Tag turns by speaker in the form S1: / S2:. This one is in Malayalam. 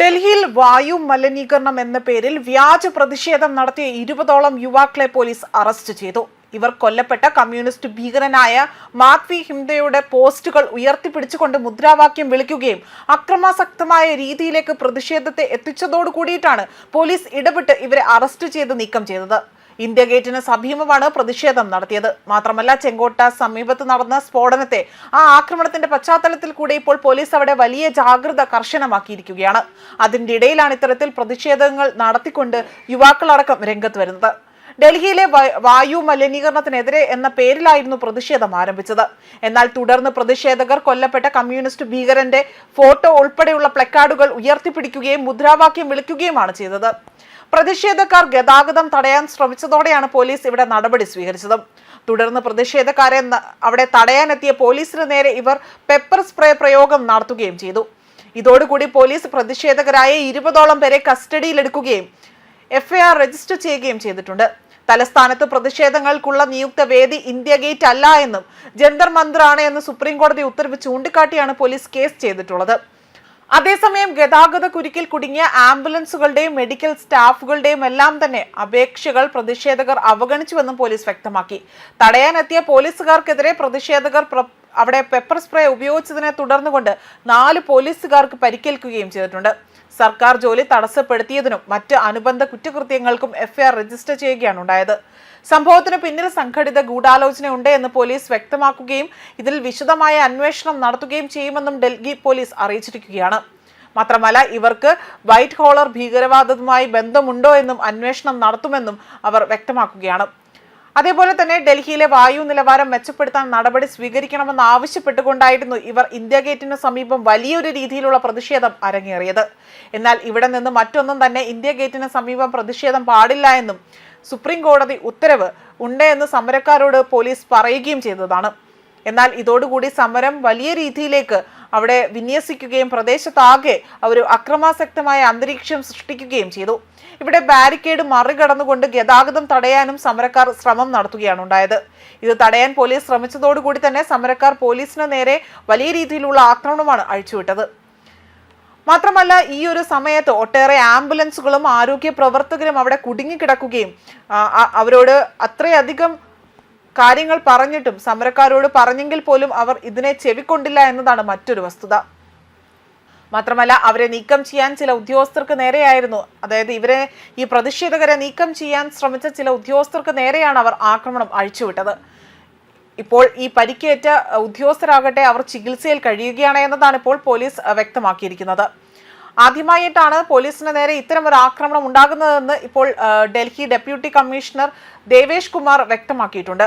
S1: ഡൽഹിയിൽ വായു മലിനീകരണം എന്ന പേരിൽ വ്യാജ പ്രതിഷേധം നടത്തിയ ഇരുപതോളം യുവാക്കളെ പോലീസ് അറസ്റ്റ് ചെയ്തു. ഇവർ കൊല്ലപ്പെട്ട കമ്മ്യൂണിസ്റ്റ് ഭീകരനായ മാത്വി ഹിംദയുടെ പോസ്റ്റുകൾ ഉയർത്തിപ്പിടിച്ചുകൊണ്ട് മുദ്രാവാക്യം വിളിക്കുകയും അക്രമാസക്തമായ രീതിയിലേക്ക് പ്രതിഷേധത്തെ എത്തിച്ചതോടുകൂടിയിട്ടാണ് പോലീസ് ഇടപെട്ട് ഇവരെ അറസ്റ്റ് ചെയ്ത് നീക്കം ചെയ്തത്. ഇന്ത്യ ഗേറ്റിന് സമീപമാണ് പ്രതിഷേധം നടത്തിയത്. മാത്രമല്ല ചെങ്കോട്ട സമീപത്ത് നടന്ന സ്ഫോടനത്തെ ആ ആക്രമണത്തിന്റെ പശ്ചാത്തലത്തിൽ കൂടെ ഇപ്പോൾ പോലീസ് അവിടെ വലിയ ജാഗ്രത കർശനമാക്കിയിരിക്കുകയാണ്. അതിന്റെ ഇടയിലാണ് ഇത്തരത്തിൽ പ്രതിഷേധങ്ങൾ നടത്തിക്കൊണ്ട് യുവാക്കളടക്കം രംഗത്ത് വരുന്നത്. ഡൽഹിയിലെ വായു മലിനീകരണത്തിനെതിരെ എന്ന പേരിലായിരുന്നു പ്രതിഷേധം ആരംഭിച്ചത്. എന്നാൽ തുടർന്ന് പ്രതിഷേധകർ കൊല്ലപ്പെട്ട കമ്മ്യൂണിസ്റ്റ് ഭീകരന്റെ ഫോട്ടോ ഉൾപ്പെടെയുള്ള പ്ലക്കാർഡുകൾ ഉയർത്തിപ്പിടിക്കുകയും മുദ്രാവാക്യം വിളിക്കുകയുമാണ് ചെയ്തത്. പ്രതിഷേധക്കാർ ഗതാഗതം തടയാൻ ശ്രമിച്ചതോടെയാണ് പോലീസ് ഇവിടെ നടപടി സ്വീകരിച്ചത്. തുടർന്ന് പ്രതിഷേധക്കാരെ അവിടെ തടയാനെത്തിയ പോലീസിന് നേരെ ഇവർ പെപ്പർ സ്പ്രേ പ്രയോഗം നടത്തുകയും ചെയ്തു. ഇതോടുകൂടി പോലീസ് പ്രതിഷേധകരായ ഇരുപതോളം പേരെ കസ്റ്റഡിയിലെടുക്കുകയും എഫ്ഐആർ രജിസ്റ്റർ ചെയ്യുകയും ചെയ്തിട്ടുണ്ട്. തലസ്ഥാനത്ത് പ്രതിഷേധങ്ങൾക്കുള്ള നിയുക്ത വേദി ഇന്ത്യ ഗേറ്റ് അല്ല എന്നും ജന്തർ മന്ത്രാണ് എന്ന് സുപ്രീം കോടതി ഉത്തരവ് ചൂണ്ടിക്കാട്ടിയാണ് പോലീസ് കേസ് ചെയ്തിട്ടുള്ളത്. അതേസമയം ഗതാഗത കുരുക്കിൽ കുടുങ്ങിയ ആംബുലൻസുകളുടെയും മെഡിക്കൽ സ്റ്റാഫുകളുടെയും എല്ലാം തന്നെ അപേക്ഷകൾ പ്രതിഷേധകർ അവഗണിച്ചുവെന്നും പോലീസ് വ്യക്തമാക്കി. തടയാനെത്തിയ പോലീസുകാർക്കെതിരെ പ്രതിഷേധകർ അവിടെ പെപ്പർ സ്പ്രേ ഉപയോഗിച്ചതിനെ തുടർന്നുകൊണ്ട് നാല് പോലീസുകാർക്ക് പരിക്കേൽക്കുകയും ചെയ്തിട്ടുണ്ട്. സർക്കാർ ജോലി തടസ്സപ്പെടുത്തിയതിനും മറ്റ് അനുബന്ധ കുറ്റകൃത്യങ്ങൾക്കും എഫ്ഐആർ രജിസ്റ്റർ ചെയ്യുകയാണ് ഉണ്ടായത്. സംഭവത്തിന് പിന്നിൽ സംഘടിത ഗൂഢാലോചനയുണ്ട് എന്ന് പോലീസ് വ്യക്തമാക്കുകയും ഇതിൽ വിശദമായ അന്വേഷണം നടത്തുകയും ചെയ്യുമെന്നും ഡൽഹി പോലീസ് അറിയിച്ചിരിക്കുകയാണ്. മാത്രമല്ല ഇവർക്ക് വൈറ്റ് കോളർ ഭീകരവാദവുമായി ബന്ധമുണ്ടോ എന്നും അന്വേഷണം നടത്തുമെന്നും അവർ വ്യക്തമാക്കുകയാണ്. അതേപോലെ തന്നെ ഡൽഹിയിലെ വായു നിലവാരം മെച്ചപ്പെടുത്താൻ നടപടി സ്വീകരിക്കണമെന്ന് ആവശ്യപ്പെട്ടുകൊണ്ടായിരുന്നു ഇവർ ഇന്ത്യ ഗേറ്റിന് സമീപം വലിയൊരു രീതിയിലുള്ള പ്രതിഷേധം അരങ്ങേറിയത്. എന്നാൽ ഇവിടെ നിന്ന് മറ്റൊന്നും തന്നെ ഇന്ത്യ ഗേറ്റിന് സമീപം പ്രതിഷേധം പാടില്ല എന്നും സുപ്രീം കോടതി ഉത്തരവ് ഉണ്ട് എന്ന് സമരക്കാരോട് പോലീസ് പറയുകയും ചെയ്തതാണ്. എന്നാൽ ഇതോടുകൂടി സമരം വലിയ രീതിയിലേക്ക് അവിടെ വിന്യസിക്കുകയും പ്രദേശത്താകെ ഒരു അക്രമാസക്തമായ അന്തരീക്ഷം സൃഷ്ടിക്കുകയും ചെയ്തു. ഇവിടെ ബാരിക്കേഡ് മറികടന്നുകൊണ്ട് ഗതാഗതം തടയാനും സമരക്കാർ ശ്രമം നടത്തുകയാണ് ഉണ്ടായത്. ഇത് തടയാൻ പോലീസ് ശ്രമിച്ചതോടുകൂടി തന്നെ സമരക്കാർ പോലീസിന് നേരെ വലിയ രീതിയിലുള്ള ആക്രമണമാണ് അഴിച്ചുവിട്ടത്. മാത്രമല്ല ഈ ഒരു സമയത്ത് ഒട്ടേറെ ആംബുലൻസുകളും ആരോഗ്യ പ്രവർത്തകരും അവിടെ കുടുങ്ങിക്കിടക്കുകയും അവരോട് അത്രയധികം കാര്യങ്ങൾ പറഞ്ഞിട്ടും സമരക്കാരോട് പറഞ്ഞെങ്കിൽ പോലും അവർ ഇതിനെ ചെവിക്കൊണ്ടില്ല എന്നതാണ് മറ്റൊരു വസ്തുത. മാത്രമല്ല അവരെ നീക്കം ചെയ്യാൻ ചില ഉദ്യോഗസ്ഥർക്ക് നേരെയായിരുന്നു. അതായത് ഇവരെ ഈ പ്രതിഷേധകരെ നീക്കം ചെയ്യാൻ ശ്രമിച്ച ചില ഉദ്യോഗസ്ഥർക്ക് നേരെയാണ് അവർ ആക്രമണം അഴിച്ചുവിട്ടത്. ഇപ്പോൾ ഈ പരിക്കേറ്റ ഉദ്യോഗസ്ഥരാകട്ടെ അവർ ചികിത്സയിൽ കഴിയുകയാണ് എന്നതാണ് ഇപ്പോൾ പോലീസ് വ്യക്തമാക്കിയിരിക്കുന്നത്. ആദ്യമായിട്ടാണ് പോലീസിന് നേരെ ഇത്തരം ഒരു ആക്രമണം ഉണ്ടാകുന്നതെന്ന് ഇപ്പോൾ ഡൽഹി ഡെപ്യൂട്ടി കമ്മീഷണർ ദേവേഷ് കുമാർ വ്യക്തമാക്കിയിട്ടുണ്ട്.